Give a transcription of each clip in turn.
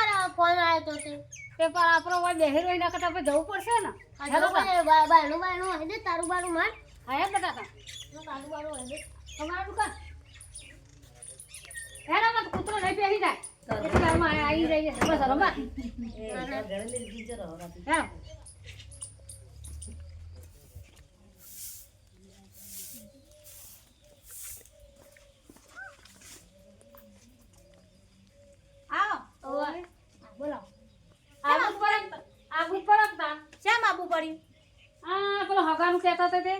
કરે ફોન આવ્યો તો આપણો કોઈ બેહી રહી ના કરતા જવું પડશે ને? બાયણું બાયણું હોય ને તારું બારું માર. હા એમ કા તારું બારું હોય ને. તમારા દુકાન? હેલો મત કૂતરો નહીં બેસી જાય. એટલે આવી રહી છે. બસ રમા હેલો આવો ઓવે. બોલો આબુ પરત આબુ પરત તા શેમ આપવું પડ્યું આ પેલો હગાનું કહેતા હતા તે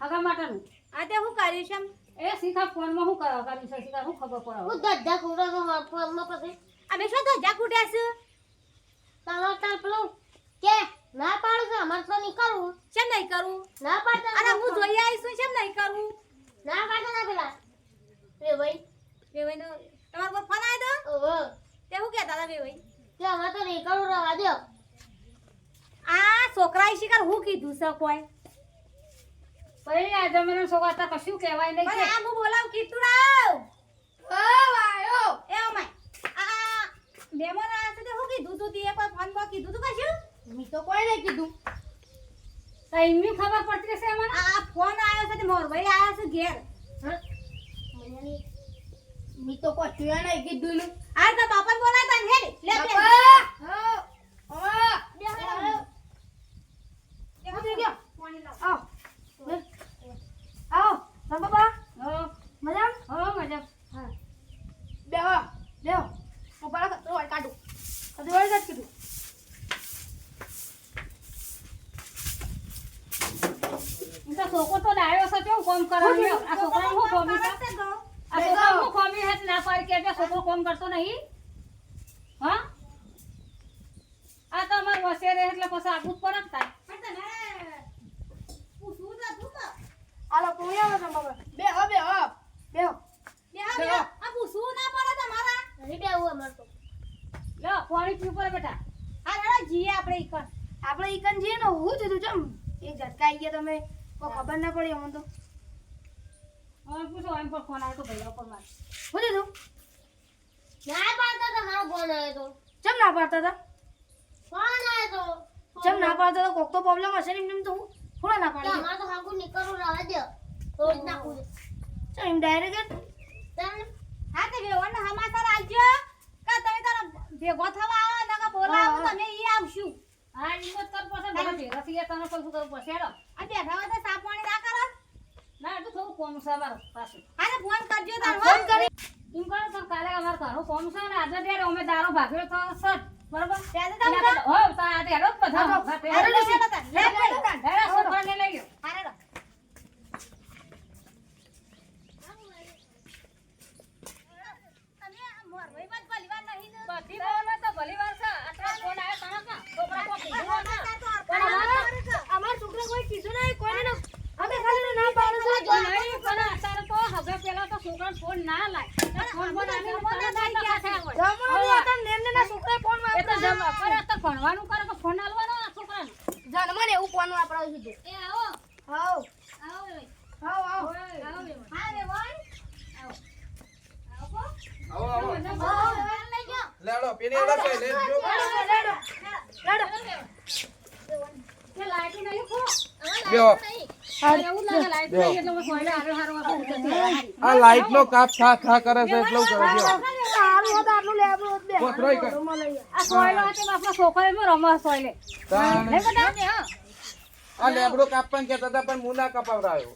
હગા માટેનું આ તે શું કર્યું છે એ શીખા ફોનમાં શું કરવા હગાનું છે? શીખા શું ખબર પડે? હું ધદ્ધા ખવડાવતો ફોનમાં પછી. અમે શું ધજા ખૂટ્યા છે તમારે તાર પેલું કે ના પાડું છે અમારે તો નહીં કરવું કેમ નહીં કરવું ના પાડતા અરે હું જોઈ આવીશું કેમ નહીં કરવું ના પાડતા ના પેલા રે ભાઈ રે ભાઈ તમારો પર ફોન આવ્યો તો ઓહો તે શું કહેતા હતા રે ભાઈ કે અમારે તો નહીં કરવું રવા દો આ છોકરાએ શિકાર હું કીધું છે કોઈ પછી આ જમાના છોકરા તો કશું કહેવાય નહીં પણ આ હું બોલાવ કીધું રાવ. ઓ વાયો એ અમાય આ મહેમાન આયા છે તે હું કીધું તું તીએ કોઈ ફોનમાં કીધું તું કશું? મી તો કોઈ નહીં કીધું. તો એમની ખબર પડતી છે મને? આ ફોન આવ્યો છે તે મોરભાઈ આવ્યા છે ઘેર. મી તો કોઈ તું નહીં કીધું આ તો બાપા બોલાતા ને હેડ. લે બે હા હા બે હા ગયો પાણી લાવ આવ આવ બાબા હો મજામ હો મજા બેહો બેહો હું બરાબર તો હોય કાઢું કદી વળી જ કીધું એમ તો છોકરો તો ડાયો છે કેવું કોમ કરે છે? આ છોકરાને શું ખોમી છે આ છોકરાને શું ખોમી છે એટલે છોકરો કોમ કરતો નહીં? હા? આ તો અમાર વસે રહે એટલે પછી આગુ જ પડે જ થાય આલો પૂરી આવે તમે બાબા. બેહો બેહો બેહો બેહો બેહો આ પૂછવું ના પડે તમારા? નહીં બેહવું અમાર તો. લો પાણી પીવું પડે બેટા હા દાદા જીએ આપણે ઈકન આપણે ઈકન જીએ ને હું થયું ચમ. એક ઝટકા આવી ગયા તમે. કોઈ ખબર ના પડી અમને તો. હવે પૂછો એમ પર ફોન આવ્યો તો ભાઈ ઉપર મારે હું થયું ના પાડતા હતા મારો ફોન આવ્યો તો. ચમ ના પાડતા હતા? ફોન આવ્યો તો. ના પાડતા હતા? કોક તો પ્રોબ્લેમ હશે ને એમ તો હું થોડા ના પાડતા અમાર તો હાકુ નીકળવું રહેવા દે. તો જ દે ચમ એમ ડાયરેક્ટ તમને હા તે વેવણ સમાચાર આલજો કે તમે તારા ભેગો થવા આવો ને કે બોલાવો તમે ઈ આવશું. હા જ કરવું પડશે ને ભેગા થઈ ગયા તને પછી શું કરવું પડશે હેડો આ બેઠા હોય તો સાપ પાણી ના કરો. ના તો થોડું કોમ સવાર પાછું. હા ફોન કરજો તાર ફોન કરી એમ કરો તો કાલે અમારે ઘણું કોમ છે ને આજે ત્યારે અમે દારો ભાગ્યો તો સર બરોબર? ત્યારે આપણે- હો તો આજે હેડો જ બધા લે લે લે લે લે લે લે, લે, લે. લે લે લે ગયો લે બધી બોલો તો ભલી વાર છે આટલા ફોન આવ્યો તને કાં? છોકરા કોઈ કીધું હોય કાં? અમાર છોકરા કોઈ કીધું નહીં કોઈને ના અમે ખાલી ના પાડું છું નહીં, પણ અત્યારે તો હવે પેલા તો છોકરાને ફોન ના લાય. ફોન બોન આવીને તરત જ ગયા છે આગળ. જમવાનું હતા નેને ના છોકરા ફોન એ તો જમ- પણ આ તો ભણવાનું કરે કે ફોન આલવાનો આ છોકરાને? જન્મને એવું ફોન વાપરાવું છે એ આવો, આવો. આવો હા રે આવો. આવો. લેડો પીને લાઈટું નહીં ખો. બેહો. આ લાઈટ નો કાપ થા થા કરે છે એટલું કરે આ લેબડો કાપવાનું કહેતા હતા પણ હું ના કપાવડાયો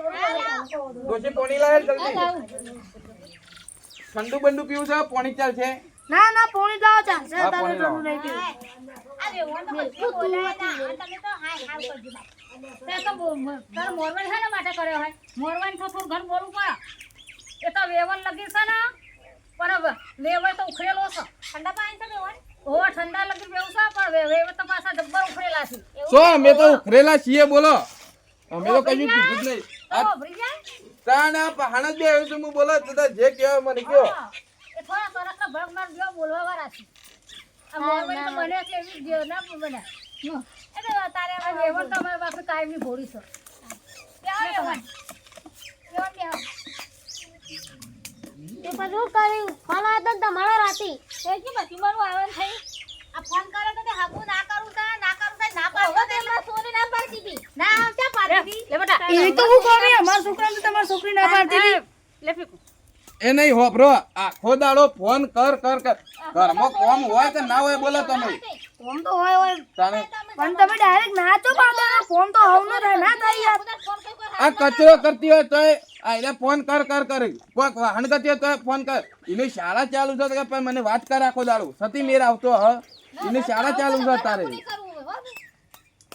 ડોશી પોણી લાવે જલ્દી. ઠંડુ બંડુ પીવું છે પોણી ચાલશે ના ના પોણી લાવો ચાલશે નહીં પીવું. તારો મોરવાન શાના માટે કર્યો હોય. મોરવાન તો થોડું ઘર બોલવું પડે. એ તો વેવન લગી છે ને પણ વેવણ તો ઉખડેલો છે. ઠંડા પાણી છે બેવણ ઓ ઠંડા લગી વેવ છે પણ વે- તો પાછા ડબ્બા ઉખડેલા છે. સો અમે તો ઉખરેલા છીએ બોલો. અમે તો કશું કીધું જ નહીં. જાય. પહાણ જ આવ્યું હું બોલો તો જે કહેવાય મને કયો. એ થોડા સરસના ભરગ માર જેવા બોલવા વાળા છે. આ મોરવાન તો બને એટલે એવી જ ના બને તારે વેવણ તો અમારી પાસે કાયમની ભોળી છે. તે પછી કર્યું ફોન આવ્યો તો તમારો રાતી એ કે પછી મારું આવવાનું થઈ આ ફોન કરે તો તે ના કરું તા ના કરું તા ના પાડો તો સોની ના પાડતી હતી ના આવતા પાડતી લે બેટા એવી તો હું કહું અમારા છોકરા તો તમારી છોકરી ના પાડતી હતી લે ફીકુ એ નહીં હોપરો આખો દાડો ફોન કર કર કર ઘરમાં કોમ હોય કે ના હોય બોલો તમે ફોન તો હોય હોય. પણ તમે ડાયરેક્ટ ના તો પાડો. ફોન તો હવનો થાય ના થઈ યાર. આ કચરો કરતી હોય તોય આ એને ફોન કર કર કર. કોક વાહન કરતી હોય તોય ફોન કર. એની શાળા ચાલુ છે તો કે પણ મને વાત કર આખો દાડો. સતી મેર આવતો હ. એની શાળા ચાલુ છે તારે.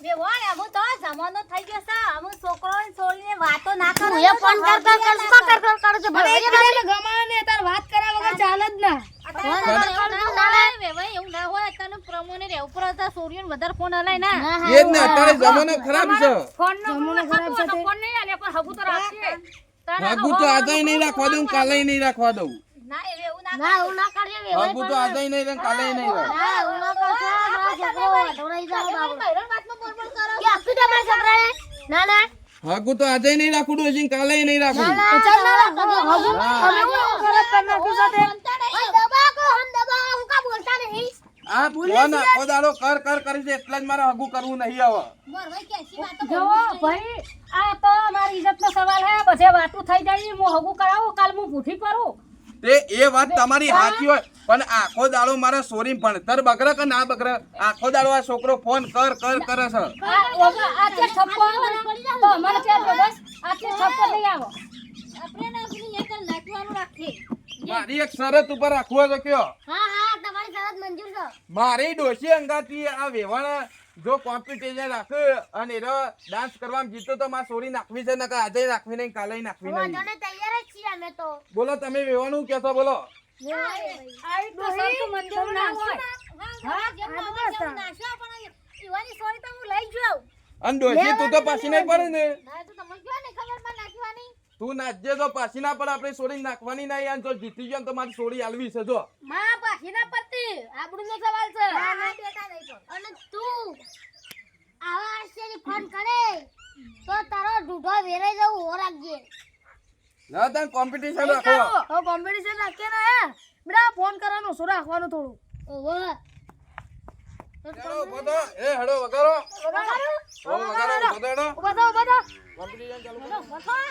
વેવાણ અમુ તો જમાનો થઈ ગયો છે. અમુ છોકરો ને છોડીને વાતો ના કરો. એ ફોન કર કર કર શું કર કર કરો છો પણ એક બીજાને ગમાવે ને તાર વાત કર્યા વગર ચાલે જ ના. એ જ ને અત્યારે જમાનો ખરાબ છે. ફોન નો ફોન નહીં આલે પણ હગું તો રાખશે તારે તો આજે નહીં રાખવા દઉં કાલે નહીં રાખવા દઉં. ના એવું ના કરજે વેવાણ હગુ તો આજે નહીં રહે કાલે નહીં રહે ના એવું ના કરશો મારા છોકરો ઢોળાઈ જાવ બાબુ કે આખું તમારા છોકરાને ના ના હગુ તો આજે નહીં રાખું ડોશી કાલે નહીં રાખું ચાલ ના રાખો હગુ તમે કોણ ખરાબ કરી સાથે હમ હું કા બોલતા નહીં આ કર કર કરી દે એટલે જ મારે હગુ કરવું નહીં હવે મોરભાઈ કેસી વાતો જો ભાઈ આ તો મારી ઇજ્જતનો સવાલ હે બધે વાતું થઈ જાય હું હગું કરાવું કાલ હું ભૂઠી કરું તે એ વાત તમારી સાચી હોય. પણ આખો દાડો મારે સોરી ભણતર બગડે કે ના બગડે? આખો દાડો આ છોકરો ફોન કર કર કરે છે. મારી એક શરત ઉપર રાખવો તો કયો. છે. મારી ડોશી અંગાથી આ વેવાણ જો કોમ્પિટિશન રાખે અને એનો ડાન્સ કરવામાં જીતો તો મારે સોરી નાખવી છે નકર આજે નાખવી નહીં કાલે નાખવી નહીં. તૈયાર જ છીએ અમે તો. બોલો તમે વેવાનું કહેશો બોલો. આવી તો સરખું મંજૂર ના હોય. હા જેમ ના નાશો પણ ઈવાની સોરી તો હું લઈ જાઉં અને ડોશી તું તો પાછી નહીં પડે ને. ના તો નાચજે તો પાછી ના પડે આપણે સોરી નાખવાની નહીં અને જો જીતી ગયો તો મારી સોરી આલવી છે જો. માં પાછી ના પડતી નો સવાલ છે. ના ના બેટા નહીં અને તું આવા આશ્ચર્ય ફોન કરે તો તારો ઢૂઢો વેરાઈ જવું હો રાખજે. ના તને કોમ્પિટિશન રાખો હો કોમ્પિટિશન રાખે ને હે. બેટા ફોન કરવાનો શું રાખવાનું થોડું? ઓહો. હેડો, ઊભો થો. એ હેડો વગાડો વગાડો વગાડો વગાડો વગાડો વગાડો ઊભા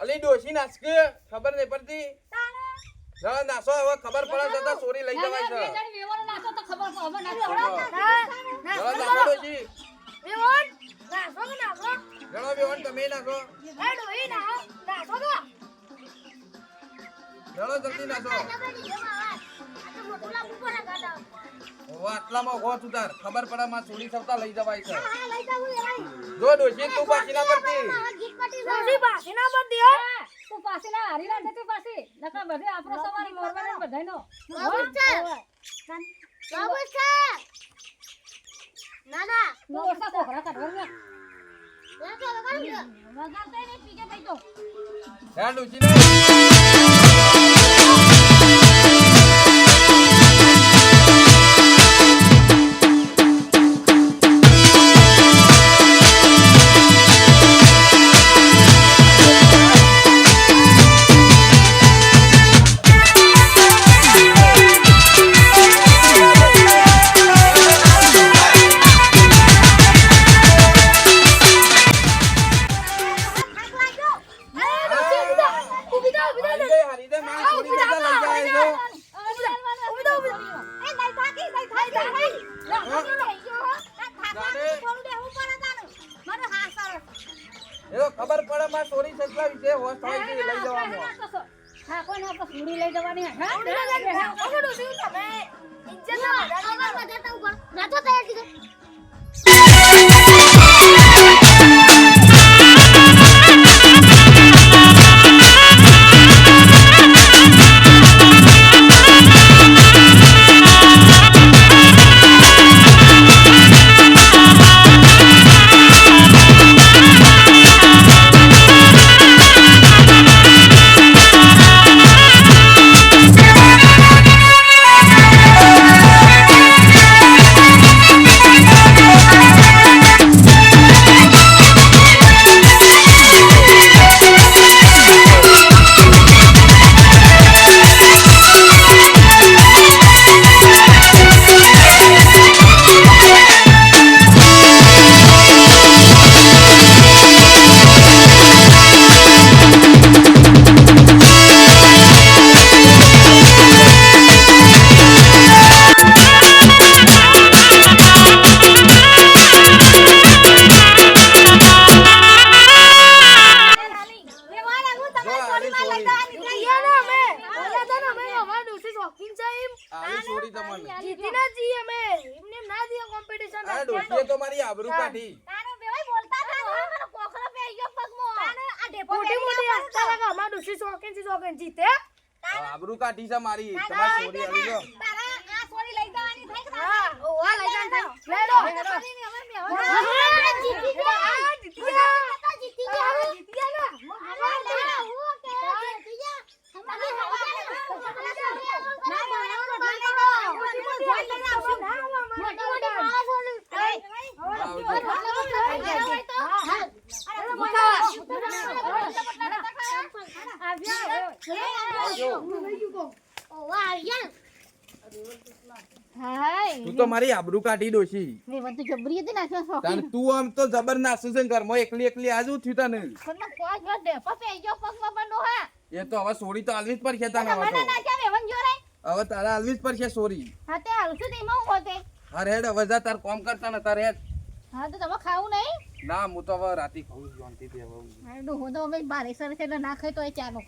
અલી ડોશી નાસકે, ખબર નહીં પડતી? નાસો ખબર પડે તો ચોરી લઈ જવાય છે. નાખો તો ખબર હવે ના જરા નાખો ડોશી. વિવન નાખો જણો બેવન તમે નાખો. એ ડોહી ના નાખો તો જણો જલ્દી નાખો. હવે આટલામાં હો તું તાર ખબર પડે માં ચોરી સવતા લઈ જવાય છે. જો ડોશી તું પાછી ના પડતી ડોહી પાછી ના પડતી હો. તું પાછી ના હારી ના જતી પાછી. નકર બધે આપણો સવારી મોરવાનો બધાયનો. ના ના. તું ઓછા કોકરા કાઢવા વગાડતા નહીં પીકે ભાઈ તો હે ડોશી સસલા વિશે હોશ થાય છે લઈ જવાની હા આપણે સુડી લઈ જવાની હા? ના તો તૈયાર કીધું. તમારી સોરી આવી ગયો તારા આ સોરી લઈ જવાની થઈ કે હા ઓવા લઈ જાન લઈ લો જીતી ગયા જીતી ગયા જીતી ગયા જીતી ગયા ને હું કે જીતી ગયા તમારે મોટી મોટી હસતા લાગે ના આવા તું તો મારી આબરૂ કાઢી મેં તો જબરી હતી નાખ્યો છો તાન તું આમ તો જબર નાસું છે ને ઘરમાં એકલી એકલી આજુ થયું તને. પણ જો પગમાં હા. એ તો હવે સોરી તો આલવી જ પડશે તને હવે મને તો ના વન હવે તારે આલવી જ પડશે સોરી. હા તે હાલ સુધી માં હોતે અરે હેડ હવે જા તાર કોમ કરતા ને તારે હેડ હા તો તમે ખાવું નહીં? ના હું તો હવે રાતી ખાઉં છું હવે. હું તો બારે સર છે ના ખાય તો એ ચાલો.